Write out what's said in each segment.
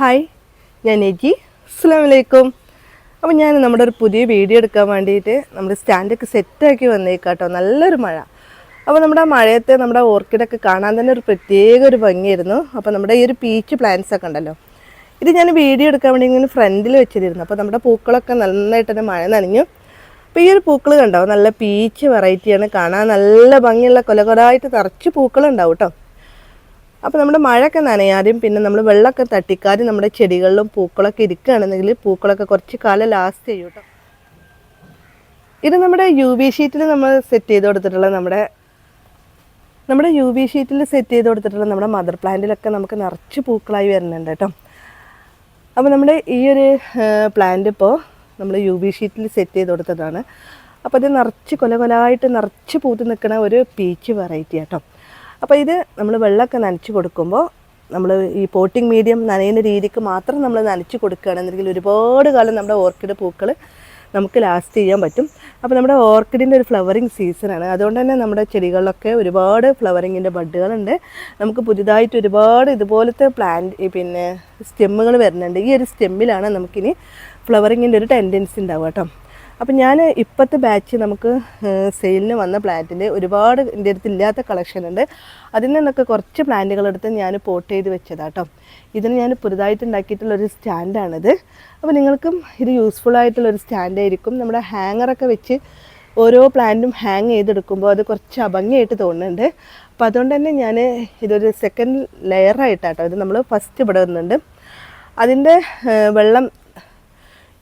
Hi ഞാൻ നെജി അസ്സാം വലൈക്കും അപ്പോൾ ഞാൻ നമ്മുടെ ഒരു പുതിയ വീഡിയോ എടുക്കാൻ വേണ്ടിയിട്ട് നമ്മുടെ സ്റ്റാൻഡൊക്കെ സെറ്റാക്കി വന്നേക്കാട്ടോ. നല്ലൊരു മഴ. അപ്പോൾ നമ്മുടെ ആ മഴയത്തെ നമ്മുടെ ഓർക്കിഡൊക്കെ കാണാൻ തന്നെ ഒരു പ്രത്യേക ഒരു ഭംഗിയായിരുന്നു. അപ്പോൾ നമ്മുടെ ഈ ഒരു പീച്ച് പ്ലാന്റ്സ് ഒക്കെ ഉണ്ടല്ലോ. ഇത് ഞാൻ വീഡിയോ എടുക്കാൻ വേണ്ടി ഇങ്ങനെ ഫ്രണ്ടിൽ വെച്ചിരുന്നു. അപ്പോൾ നമ്മുടെ പൂക്കളൊക്കെ നന്നായിട്ട് തന്നെ മഴ നനഞ്ഞു. അപ്പോൾ ഈ ഒരു പൂക്കൾ കണ്ടോ? നല്ല പീച്ച് വെറൈറ്റിയാണ് കാണാൻ നല്ല ഭംഗിയുള്ള കൊലകൊലായിട്ട് നിറച്ച് പൂക്കളുണ്ടാവും കേട്ടോ. അപ്പോൾ നമ്മുടെ മഴയൊക്കെ നനയാതെയും പിന്നെ നമ്മൾ വെള്ളമൊക്കെ തട്ടിക്കാതെ നമ്മുടെ ചെടികളിലും പൂക്കളൊക്കെ ഇരിക്കുകയാണെന്നെങ്കിൽ പൂക്കളൊക്കെ കുറച്ച് കാലം ലാസ്റ്റ് ചെയ്യും കേട്ടോ ഇത് നമ്മുടെ യു ബി ഷീറ്റിൽ നമ്മൾ സെറ്റ് ചെയ്ത് കൊടുത്തിട്ടുള്ള നമ്മുടെ നമ്മുടെ യു ബി ഷീറ്റിൽ സെറ്റ് ചെയ്ത് കൊടുത്തിട്ടുള്ള നമ്മുടെ മദർ പ്ലാന്റിലൊക്കെ നമുക്ക് നിറച്ച് പൂക്കളായി വരുന്നുണ്ട് കേട്ടോ അപ്പോൾ നമ്മുടെ ഈ ഒരു പ്ലാന്റ് ഇപ്പോൾ നമ്മൾ യു ബി ഷീറ്റിൽ സെറ്റ് ചെയ്ത് കൊടുത്തതാണ്. അപ്പോൾ ഇത് നിറച്ച് കൊല കൊലായിട്ട് നിറച്ച് പൂത്ത് നിൽക്കുന്ന ഒരു പീച്ച് വെറൈറ്റി കേട്ടോ അപ്പോൾ ഇത് നമ്മൾ വെള്ളമൊക്കെ നനച്ച് കൊടുക്കുമ്പോൾ നമ്മൾ ഈ പോട്ടിംഗ് മീഡിയം നനയുന്ന രീതിക്ക് മാത്രം നമ്മൾ നനച്ച് കൊടുക്കുകയാണെന്നുണ്ടെങ്കിൽ ഒരുപാട് കാലം നമ്മുടെ ഓർക്കിഡ് പൂക്കൾ നമുക്ക് ലാസ്റ്റ് ചെയ്യാൻ പറ്റും. അപ്പോൾ നമ്മുടെ ഓർക്കിഡിന്റെ ഒരു ഫ്ലവറിങ് സീസണാണ് അതുകൊണ്ട് തന്നെ നമ്മുടെ ചെടികളിലൊക്കെ ഒരുപാട് ഫ്ലവറിങ്ങിന്റെ ബഡുകളുണ്ട് നമുക്ക് പുതിയതായിട്ട് ഒരുപാട് ഇതുപോലത്തെ പ്ലാന്റ് പിന്നെ സ്റ്റെമ്മുകൾ വരുന്നുണ്ട്. ഈ ഒരു സ്റ്റെമ്മിലാണ് നമുക്കിനി ഫ്ലവറിങ്ങിന്റെ ഒരു ടെൻഡൻസി ഉണ്ടാവുക കേട്ടോ. അപ്പം ഞാൻ ഇപ്പോഴത്തെ ബാച്ച് നമുക്ക് സെയിലിന് വന്ന പ്ലാന്റിന്റെ ഒരുപാട് എന്റെ അടുത്ത് ഇല്ലാത്ത കളക്ഷൻ ഉണ്ട്. അതിൽ നിന്നൊക്കെ കുറച്ച് പ്ലാന്റുകളെടുത്ത് ഞാൻ പോട്ട് ചെയ്ത് വെച്ചതാട്ടോ. ഇതിന് ഞാൻ പുതുതായിട്ട് ഉണ്ടാക്കിയിട്ടുള്ളൊരു സ്റ്റാൻഡാണിത് അപ്പോൾ നിങ്ങൾക്കും ഇത് യൂസ്ഫുൾ ആയിട്ടുള്ള ഒരു സ്റ്റാൻഡായിരിക്കും നമ്മുടെ ഹാങ്ങറൊക്കെ വെച്ച് ഓരോ പ്ലാന്റും ഹാങ് ചെയ്തെടുക്കുമ്പോൾ അത് കുറച്ച് അഭംഗിയായിട്ട് തോന്നുന്നുണ്ട്. അപ്പോൾ അതുകൊണ്ട് തന്നെ ഞാൻ ഇതൊരു സെക്കൻഡ് ലെയറായിട്ടാട്ടോ ഇത് നമ്മൾ ഫസ്റ്റ് ഇവിടെ വന്നിട്ടുണ്ട് അതിന്റെ വെള്ളം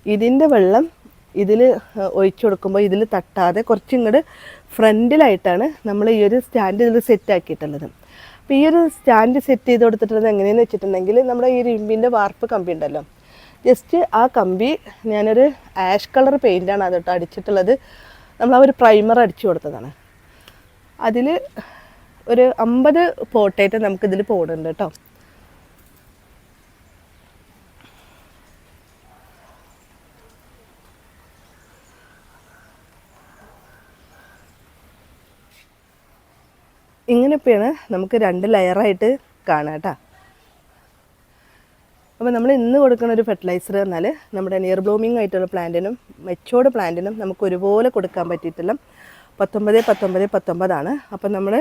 ഇതിന്റെ വെള്ളം ഇതിൽ ഒഴിച്ചു കൊടുക്കുമ്പോൾ ഇതിൽ തട്ടാതെ കുറച്ചും ഇങ്ങോട്ട് ഫ്രണ്ടിലായിട്ടാണ് നമ്മൾ ഈ ഒരു സ്റ്റാൻഡ് ഇതിൽ സെറ്റ് ആക്കിയിട്ടുള്ളത് അപ്പോൾ ഈ ഒരു സ്റ്റാൻഡ് സെറ്റ് ചെയ്ത് കൊടുത്തിട്ടുള്ളത് എങ്ങനെയെന്ന് വെച്ചിട്ടുണ്ടെങ്കിൽ നമ്മുടെ ഈ ഇരുമ്പിന്റെ വാർപ്പ് കമ്പി ഉണ്ടല്ലോ. ജസ്റ്റ് ആ കമ്പി ഞാനൊരു ആഷ് കളർ പെയിന്റാണ് അതോട്ട് അടിച്ചിട്ടുള്ളത്. നമ്മൾ ആ ഒരു പ്രൈമർ അടിച്ചു കൊടുത്തതാണ്. അതിൽ ഒരു അമ്പത് പോട്ടേറ്റ് നമുക്കിതിൽ പോകുന്നുണ്ട് കേട്ടോ. ഇങ്ങനെയൊക്കെയാണ് നമുക്ക് രണ്ട് ലെയറായിട്ട് കാണാം കേട്ടോ. അപ്പോൾ നമ്മൾ ഇന്ന് കൊടുക്കുന്ന ഒരു ഫെർട്ടിലൈസർ എന്നാൽ നമ്മുടെ നിയർ ബ്ലൂമിംഗ് ആയിട്ടുള്ള പ്ലാന്റിനും മെച്ചോർഡ് പ്ലാന്റിനും നമുക്ക് ഒരുപോലെ കൊടുക്കാൻ പറ്റിയിട്ടുള്ള പത്തൊമ്പത് പത്തൊമ്പത് പത്തൊമ്പതാണ്. അപ്പം നമ്മൾ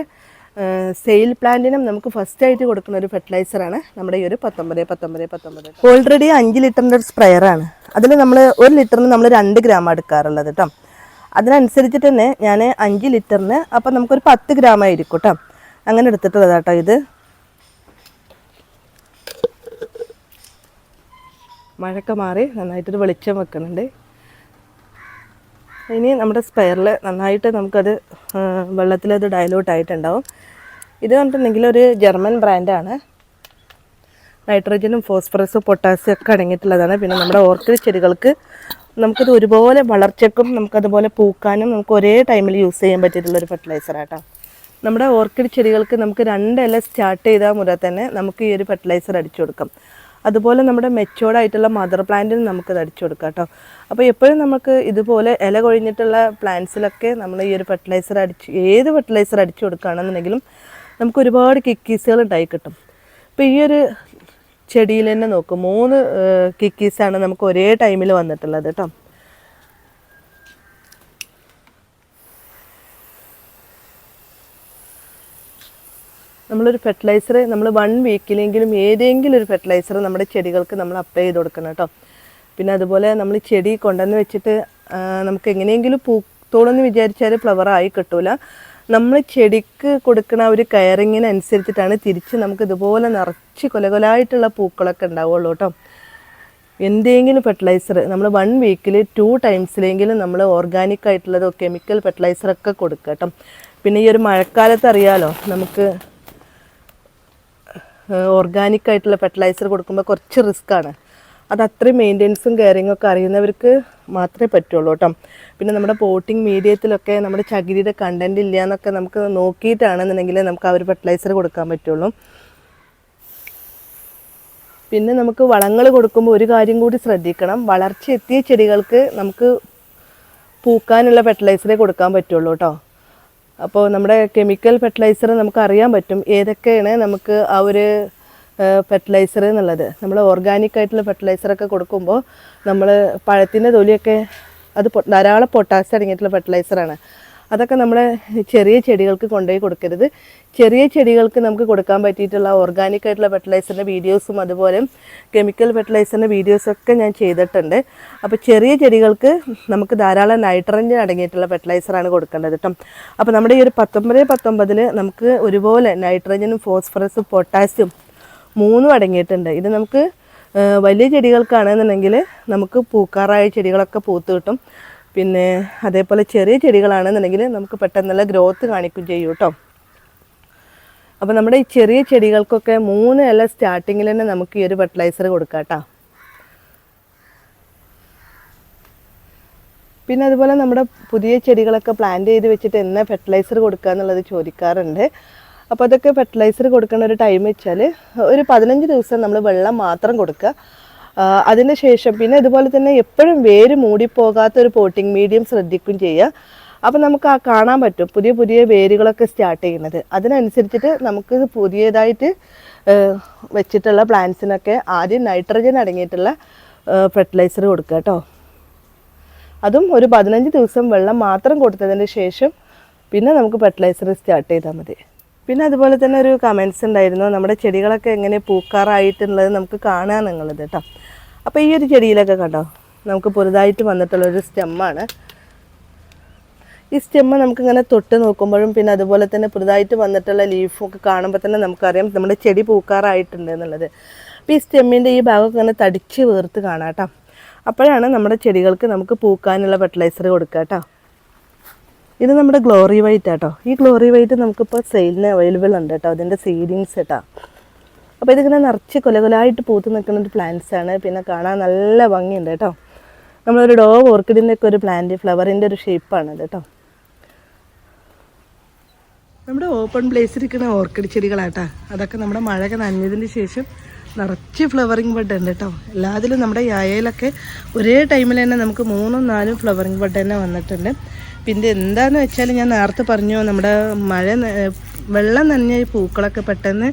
സെയിൽ പ്ലാന്റിനും നമുക്ക് ഫസ്റ്റ് ആയിട്ട് കൊടുക്കുന്ന ഒരു ഫെർട്ടിലൈസറാണ് നമ്മുടെ ഈ ഒരു പത്തൊമ്പത് പത്തൊമ്പത് പത്തൊമ്പത്. ഓൾറെഡി അഞ്ച് ലിറ്ററിന്റെ ഒരു സ്പ്രെയറാണ് അതിൽ നമ്മൾ ഒരു ലിറ്ററിന് നമ്മൾ രണ്ട് ഗ്രാം എടുക്കാറുള്ളത് കേട്ടോ. അതിനനുസരിച്ചിട്ട് തന്നെ ഞാൻ അഞ്ച് ലിറ്ററിന് അപ്പം നമുക്കൊരു പത്ത് ഗ്രാം ആയിരിക്കും കേട്ടോ അങ്ങനെ എടുത്തിട്ടുള്ളത് കേട്ടോ ഇത്. മഴയൊക്കെ മാറി നന്നായിട്ടൊരു വെളിച്ചം വെക്കുന്നുണ്ട്. ഇനി നമ്മുടെ സ്പെയറിൽ നന്നായിട്ട് നമുക്കത് വെള്ളത്തിലത് ഡയലൂട്ട് ആയിട്ടുണ്ടാവും. ഇത് കണ്ടിട്ടുണ്ടെങ്കിൽ ഒരു ജർമ്മൻ ബ്രാൻഡാണ് നൈട്രജനും ഫോസ്ഫറസും പൊട്ടാസ്യം ഒക്കെ അടങ്ങിയിട്ടുള്ളതാണ്. പിന്നെ നമ്മുടെ ഓർക്കിഡ് ചെടികൾക്ക് നമുക്കിത് ഒരുപോലെ വളർച്ചയ്ക്കും നമുക്കതുപോലെ പൂക്കാനും നമുക്ക് ഒരേ ടൈമിൽ യൂസ് ചെയ്യാൻ പറ്റിയിട്ടുള്ള ഒരു ഫെർട്ടിലൈസർ ആട്ടോ നമ്മുടെ ഓർക്കിഡ് ചെടികൾക്ക് നമുക്ക് രണ്ട് ഇല സ്റ്റാർട്ട് ചെയ്താൽ മുതൽ തന്നെ നമുക്ക് ഈ ഒരു ഫെർട്ടിലൈസർ അടിച്ചു കൊടുക്കാം. അതുപോലെ നമ്മുടെ മെച്ചോർഡായിട്ടുള്ള മദർ പ്ലാന്റിന് നമുക്കത് അടിച്ചു കൊടുക്കാം കേട്ടോ അപ്പോൾ എപ്പോഴും നമുക്ക് ഇതുപോലെ ഇല കൊഴിഞ്ഞിട്ടുള്ള പ്ലാന്റ്സിലൊക്കെ നമ്മൾ ഈ ഒരു ഫെർട്ടിലൈസർ അടിച്ച് ഏത് ഫെർട്ടിലൈസർ അടിച്ചു കൊടുക്കുകയാണെന്നുണ്ടെങ്കിലും നമുക്ക് ഒരുപാട് കിക്കീസുകൾ ഉണ്ടായി കിട്ടും. അപ്പോൾ ഈ ഒരു ചെടിയിൽ തന്നെ നോക്കും. മൂന്ന് കിക്കീസാണ് നമുക്ക് ഒരേ ടൈമിൽ വന്നിട്ടുള്ളത് കേട്ടോ നമ്മളൊരു ഫെർട്ടിലൈസർ നമ്മൾ വൺ വീക്കിലെങ്കിലും ഏതെങ്കിലും ഒരു ഫെർട്ടിലൈസർ നമ്മുടെ ചെടികൾക്ക് നമ്മൾ അപ്ലൈ ചെയ്ത് കൊടുക്കണം കേട്ടോ പിന്നെ അതുപോലെ നമ്മൾ ചെടി കൊണ്ടുവന്ന് വെച്ചിട്ട് നമുക്ക് എങ്ങനെയെങ്കിലും പൂത്തോളെന്ന് വിചാരിച്ചാൽ ഫ്ലവർ ആയി കിട്ടൂല. നമ്മൾ ചെടിക്ക് കൊടുക്കുന്ന ഒരു കെയറിങ്ങിനനുസരിച്ചിട്ടാണ് തിരിച്ച് നമുക്ക് ഇതുപോലെ നിറച്ച് കൊലകൊലായിട്ടുള്ള പൂക്കളൊക്കെ ഉണ്ടാവുള്ളൂ കേട്ടോ. എന്തെങ്കിലും ഫെർട്ടിലൈസർ നമ്മൾ വൺ വീക്കിൽ ടു ടൈംസിലെങ്കിലും നമ്മൾ ഓർഗാനിക് ആയിട്ടുള്ളതോ കെമിക്കൽ ഫെർട്ടിലൈസറൊക്കെ കൊടുക്കുക കേട്ടോ. പിന്നെ ഈ ഒരു മഴക്കാലത്ത് അറിയാലോ നമുക്ക് ഓർഗാനിക് ആയിട്ടുള്ള ഫെർട്ടിലൈസർ കൊടുക്കുമ്പോൾ കുറച്ച് റിസ്ക്കാണ് അത് അത്രയും മെയിന്റെനൻസും കെയറിങ്ങും ഒക്കെ അറിയുന്നവർക്ക് മാത്രമേ പറ്റുള്ളൂ കേട്ടോ. പിന്നെ നമ്മുടെ പോട്ടിംഗ് മീഡിയത്തിലൊക്കെ നമ്മുടെ ചകിരിയുടെ കണ്ടന്റ് ഇല്ല എന്നൊക്കെ നമുക്ക് നോക്കിയിട്ടാണെന്നുണ്ടെങ്കിൽ നമുക്ക് ആ ഒരു ഫെർട്ടിലൈസർ കൊടുക്കാൻ പറ്റുള്ളൂ. പിന്നെ നമുക്ക് വളങ്ങൾ കൊടുക്കുമ്പോൾ ഒരു കാര്യം കൂടി ശ്രദ്ധിക്കണം. വളർച്ച എത്തിയ ചെടികൾക്ക് നമുക്ക് പൂക്കാനുള്ള ഫെർട്ടിലൈസറേ കൊടുക്കാൻ പറ്റുള്ളൂ കേട്ടോ. അപ്പോൾ നമ്മുടെ കെമിക്കൽ ഫെർട്ടിലൈസർ നമുക്ക് അറിയാൻ പറ്റും. ഏതൊക്കെയാണ് നമുക്ക് ആ ഒരു ഫെർട്ടിലൈസർ എന്നുള്ളത്. നമ്മൾ ഓർഗാനിക് ആയിട്ടുള്ള ഫെർട്ടിലൈസറൊക്കെ കൊടുക്കുമ്പോൾ നമ്മൾ പഴത്തിന്റെ തൊലിയൊക്കെ അത് ധാരാളം പൊട്ടാസ്യം അടങ്ങിയിട്ടുള്ള ഫെർട്ടിലൈസറാണ് അതൊക്കെ നമ്മൾ ചെറിയ ചെടികൾക്ക് കൊണ്ടുപോയി കൊടുക്കരുത്. ചെറിയ ചെടികൾക്ക് നമുക്ക് കൊടുക്കാൻ പറ്റിയിട്ടുള്ള ഓർഗാനിക് ആയിട്ടുള്ള ഫെർട്ടിലൈസറിന്റെ വീഡിയോസും അതുപോലെ കെമിക്കൽ ഫെർട്ടിലൈസറിന്റെ വീഡിയോസൊക്കെ ഞാൻ ചെയ്തിട്ടുണ്ട്. അപ്പോൾ ചെറിയ ചെടികൾക്ക് നമുക്ക് ധാരാളം നൈട്രജൻ അടങ്ങിയിട്ടുള്ള ഫെർട്ടിലൈസറാണ് കൊടുക്കേണ്ടത് കേട്ടോ. അപ്പോൾ നമ്മുടെ ഈ ഒരു പത്തൊമ്പത് പത്തൊമ്പതിൽ നമുക്ക് ഒരുപോലെ നൈട്രജനും ഫോസ്ഫറസും പൊട്ടാസ്യം മൂന്നും അടങ്ങിയിട്ടുണ്ട്. ഇത് നമുക്ക് വലിയ ചെടികൾക്കാണെന്നുണ്ടെങ്കിൽ നമുക്ക് പൂക്കാറായ ചെടികളൊക്കെ പൂത്ത് കിട്ടും. പിന്നെ അതേപോലെ ചെറിയ ചെടികളാണെന്നുണ്ടെങ്കിൽ നമുക്ക് പെട്ടെന്നുള്ള ഗ്രോത്ത് കാണിക്കും ചെയ്യും കേട്ടോ. അപ്പോൾ നമ്മുടെ ഈ ചെറിയ ചെടികൾക്കൊക്കെ മൂന്ന് ഇല സ്റ്റാർട്ടിങ്ങിൽ തന്നെ നമുക്ക് ഈ ഒരു ഫെർട്ടിലൈസർ കൊടുക്കാം കേട്ടോ. പിന്നെ അതുപോലെ നമ്മുടെ പുതിയ ചെടികളൊക്കെ പ്ലാന്റ് ചെയ്ത് വെച്ചിട്ട് എന്നാ ഫെർട്ടിലൈസർ കൊടുക്കുക എന്നുള്ളത് ചോദിക്കാറുണ്ട്. അപ്പോൾ അതൊക്കെ ഫെർട്ടിലൈസർ കൊടുക്കുന്ന ഒരു ടൈം വെച്ചാൽ ഒരു പതിനഞ്ച് ദിവസം നമ്മൾ വെള്ളം മാത്രം കൊടുക്കുക. അതിന് ശേഷം പിന്നെ ഇതുപോലെ തന്നെ എപ്പോഴും വേര് മൂടിപ്പോകാത്ത ഒരു പോട്ടിംഗ് മീഡിയം ശ്രദ്ധിക്കും ചെയ്യുക. അപ്പം നമുക്ക് ആ കാണാൻ പറ്റും പുതിയ പുതിയ വേരുകളൊക്കെ സ്റ്റാർട്ട് ചെയ്യുന്നത്. അതിനനുസരിച്ചിട്ട് നമുക്ക് പുതിയതായിട്ട് വെച്ചിട്ടുള്ള പ്ലാന്റ്സിനൊക്കെ ആദ്യം നൈട്രജൻ അടങ്ങിയിട്ടുള്ള ഫെർട്ടിലൈസർ കൊടുക്കുക കേട്ടോ. അതും ഒരു പതിനഞ്ച് ദിവസം വെള്ളം മാത്രം കൊടുത്തതിന് ശേഷം പിന്നെ നമുക്ക് ഫെർട്ടിലൈസർ സ്റ്റാർട്ട് ചെയ്താൽ മതി. പിന്നെ അതുപോലെ തന്നെ ഒരു കമൻസ് ഉണ്ടായിരുന്നു. നമ്മുടെ ചെടികളൊക്കെ എങ്ങനെ പൂക്കാറായിട്ടുള്ളത് നമുക്ക് കാണാൻ നിങ്ങളത് കേട്ടോ അപ്പോൾ ഈ ഒരു ചെടിയിലൊക്കെ കണ്ടോ? നമുക്ക് പുതുതായിട്ട് വന്നിട്ടുള്ള ഒരു സ്റ്റെമ്മാണ് ഈ സ്റ്റെമ്മ് നമുക്കിങ്ങനെ തൊട്ട് നോക്കുമ്പോഴും പിന്നെ അതുപോലെ തന്നെ പുതുതായിട്ട് വന്നിട്ടുള്ള ലീഫൊക്കെ കാണുമ്പോൾ തന്നെ നമുക്കറിയാം നമ്മുടെ ചെടി പൂക്കാറായിട്ടുണ്ട് എന്നുള്ളത്. അപ്പോൾ ഈ സ്റ്റെമ്മിന്റെ ഈ ഭാഗമൊക്കെ ഇങ്ങനെ തടിച്ച് വേർത്ത് കാണാം കേട്ടോ അപ്പോഴാണ് നമ്മുടെ ചെടികൾക്ക് നമുക്ക് പൂക്കാനുള്ള ഫെർട്ടിലൈസർ കൊടുക്കുക കേട്ടോ ഇത് നമ്മുടെ ഗ്ലോറി വൈറ്റ് ആട്ടോ. ഈ ഗ്ലോറി വൈറ്റ് നമുക്കിപ്പോൾ സെയിലിന് അവൈലബിൾ ഉണ്ട് കേട്ടോ. അതിന്റെ സീഡിങ്സ് കേട്ടോ അപ്പോൾ ഇതിങ്ങനെ നിറച്ച് കൊലകൊലായിട്ട് പൂത്ത് നിൽക്കുന്ന ഒരു പ്ലാന്റ്സ് ആണ്. പിന്നെ കാണാൻ നല്ല ഭംഗിയുണ്ട് കേട്ടോ. നമ്മളൊരു ഡോവ് ഓർക്കിഡിന്റെ ഒക്കെ ഒരു പ്ലാന്റ് ഫ്ലവറിന്റെ ഒരു ഷേപ്പാണ് കേട്ടോ. നമ്മുടെ ഓപ്പൺ പ്ലേസിൽ ഇരിക്കുന്ന ഓർക്കിഡ് ചെടികളാട്ടാ. അതൊക്കെ നമ്മുടെ മഴയൊക്കെ നനഞ്ഞതിന് ശേഷം നിറച്ച് ഫ്ലവറിങ് ബഡ് ഉണ്ട് കേട്ടോ. എല്ലാത്തിലും നമ്മുടെ യായയിലൊക്കെ ഒരേ ടൈമിൽ തന്നെ നമുക്ക് മൂന്നും നാലും ഫ്ലവറിങ് ബഡ് തന്നെ വന്നിട്ടുണ്ട്. പിന്നെ എന്താന്ന് വെച്ചാൽ ഞാൻ നേരത്തെ പറഞ്ഞു നമ്മുടെ മഴ വെള്ളം നനഞ്ഞ പൂക്കളൊക്കെ പെട്ടെന്ന്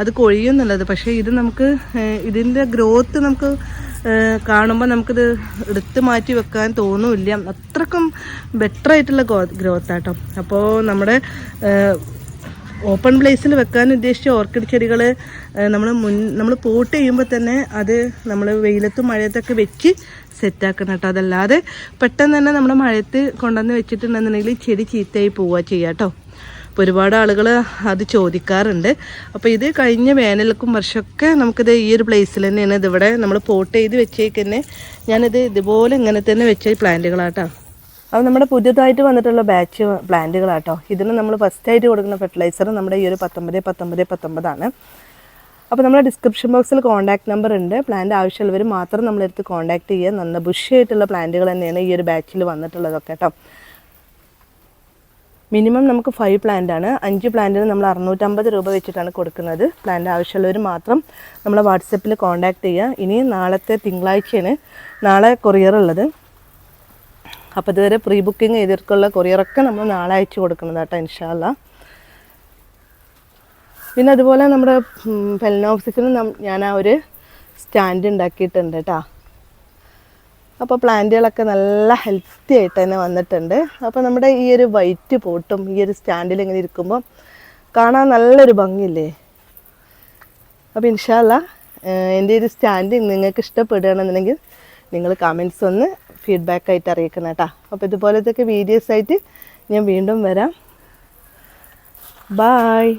അത് കൊഴിയുന്നുള്ളത്. പക്ഷേ ഇത് നമുക്ക് ഇതിന്റെ ഗ്രോത്ത് നമുക്ക് കാണുമ്പോൾ നമുക്കിത് എടുത്തു മാറ്റി വെക്കാൻ തോന്നില്ല. അത്രക്കും ബെറ്റർ ആയിട്ടുള്ള ഗ്രോത്ത് ആട്ടോ. അപ്പോൾ നമ്മുടെ ഓപ്പൺ പ്ലേസിൽ വെക്കാൻ ഉദ്ദേശിച്ച ഓർക്കിഡ് ചെടികൾ നമ്മൾ മുൻ നമ്മൾ പോട്ട് ചെയ്യുമ്പോൾ തന്നെ അത് നമ്മൾ വെയിലത്തും മഴയത്തൊക്കെ വെച്ച് സെറ്റാക്കണം കേട്ടോ അതല്ലാതെ പെട്ടെന്ന് തന്നെ നമ്മുടെ മഴയത്ത് കൊണ്ടുവന്ന് വെച്ചിട്ടുണ്ടെന്നുണ്ടെങ്കിൽ ചെടി ചീത്തയായി പോവുക ചെയ്യുക കേട്ടോ. അപ്പോൾ ഒരുപാട് ആളുകൾ അത് ചോദിക്കാറുണ്ട്. അപ്പോൾ ഇത് കഴിഞ്ഞ വേനൽക്കും വർഷമൊക്കെ നമുക്കിത് ഈ ഒരു പ്ലേസിൽ തന്നെയാണ് ഇതിവിടെ നമ്മൾ പോട്ട് ചെയ്ത് വെച്ചേക്ക് തന്നെ ഞാനിത് ഇതുപോലെ ഇങ്ങനെ തന്നെ വെച്ച പ്ലാന്റുകളാട്ടോ അപ്പോൾ നമ്മുടെ പുതിയതായിട്ട് വന്നിട്ടുള്ള ബാച്ച് പ്ലാന്റുകളാട്ടോ ഇതിന് നമ്മൾ ഫസ്റ്റായിട്ട് കൊടുക്കുന്ന ഫെർട്ടിലൈസർ നമ്മുടെ ഈ ഒരു പത്തൊമ്പത് പത്തൊമ്പത് പത്തൊമ്പതാണ്. അപ്പോൾ നമ്മളെ ഡിസ്ക്രിപ്ഷൻ ബോക്സിൽ കോൺടാക്ട് നമ്പർ ഉണ്ട്. പ്ലാന്റ് ആവശ്യമുള്ളവർ മാത്രം നമ്മളെടുത്ത് കോൺടാക്ട് ചെയ്യുക. നല്ല ബുഷായിട്ടുള്ള പ്ലാന്റുകൾ തന്നെയാണ് ഈ ഒരു ബാച്ചിൽ വന്നിട്ടുള്ളതൊക്കെ കേട്ടോ. മിനിമം നമുക്ക് ഫൈവ് പ്ലാന്റ് ആണ്. അഞ്ച് പ്ലാന്റിന് നമ്മൾ അറുന്നൂറ്റമ്പത് രൂപ വെച്ചിട്ടാണ് കൊടുക്കുന്നത്. പ്ലാന്റ് ആവശ്യമുള്ളവർ മാത്രം നമ്മളെ വാട്സപ്പിൽ കോൺടാക്ട് ചെയ്യുക. ഇനി നാളത്തെ തിങ്കളാഴ്ചയാണ്. നാളെ കൊറിയർ ഉള്ളത്. അപ്പോൾ ഇതുവരെ പ്രീ ബുക്കിംഗ് ചെയ്തിട്ടുള്ള കൊറിയറൊക്കെ നമ്മൾ നാളെ അയച്ചു കൊടുക്കുന്നത് കേട്ടോ ഇൻഷാല്ല പിന്നെ അതുപോലെ നമ്മുടെ ഫെലിനോപ്സിസിന് ഞാൻ ആ ഒരു സ്റ്റാൻഡ് ഉണ്ടാക്കിയിട്ടുണ്ട് കേട്ടോ അപ്പോൾ പ്ലാന്റുകളൊക്കെ നല്ല ഹെൽത്തി ആയിട്ട് തന്നെ വന്നിട്ടുണ്ട്. അപ്പോൾ നമ്മുടെ ഈ ഒരു വൈറ്റ് പോട്ടും ഈ ഒരു സ്റ്റാൻഡിൽ ഇങ്ങനെ ഇരിക്കുമ്പോൾ കാണാൻ നല്ലൊരു ഭംഗിയില്ലേ? അപ്പോൾ ഇൻഷാല്ല എന്റെ ഒരു സ്റ്റാൻഡ് നിങ്ങൾക്ക് ഇഷ്ടപ്പെടുകയാണെന്നുണ്ടെങ്കിൽ നിങ്ങൾ കമൻസ് ഒന്ന് ഫീഡ്ബാക്ക് ആയിട്ട് അറിയിക്കണം കേട്ടോ അപ്പോൾ ഇതുപോലത്തെ വീഡിയോസ് ആയിട്ട് ഞാൻ വീണ്ടും വരാം. ബായ്